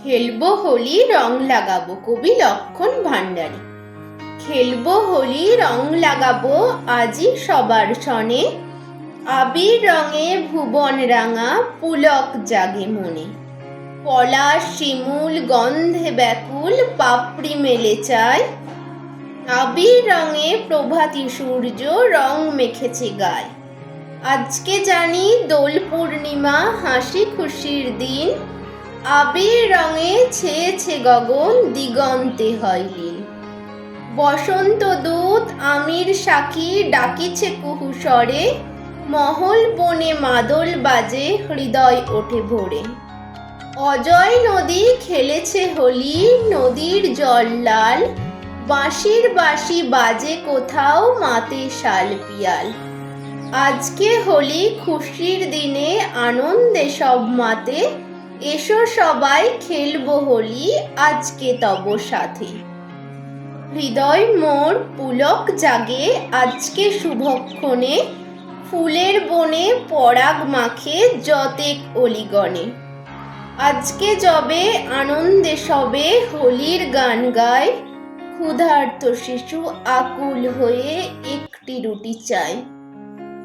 খেলব হোলি রং লাগাবো কবি লক্ষণ ভাণ্ডারী। খেলব হোলি রং লাগাবো আজই সবার সনে, আবির রঙে ভুবন রাঙা পুলক জাগে মনে। পলাশ শিমুল গন্ধে ব্যাকুল পাপড়ি মেলে চায়, আবির রঙে প্রভাতী সূর্য রং মেখেছে গায়। আজকে জানি দোল পূর্ণিমা হাসি খুশির দিন আবির রঙে ছেয়েছে গগন দিগন্তে হয় লীন। বসন্ত দূত আমির সাকি ডাকিছে কুহু মহল বনে মাদল বাজে, হৃদয় ওঠে ভোরে। অজয় নদী খেলেছে হোলি, নদীর জল লাল, বাঁশির বাঁশি বাজে কোথাও মাতে শাল পিয়াল। আজকে হোলি খুশির দিনে, আনন্দে সব মাতে এসো সবাই খেলব হোলি, আজকে তব সাথে। হৃদয় মোর পুলক জাগে, আজকে শুভক্ষণে ফুলের বনে পরাগ মাখে যতেক অলিগণে। আজকে যবে আনন্দে সবে হোলির গান গায়, ক্ষুধার্ত শিশু আকুল হয়ে একটি রুটি চায়।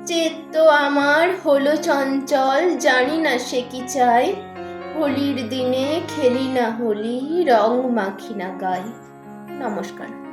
চেত্ত আমার হলো চঞ্চল, জানি না সে কি চায়। হোলির দিনে খেলি না হোলি রং মাখি না গাই। নমস্কার।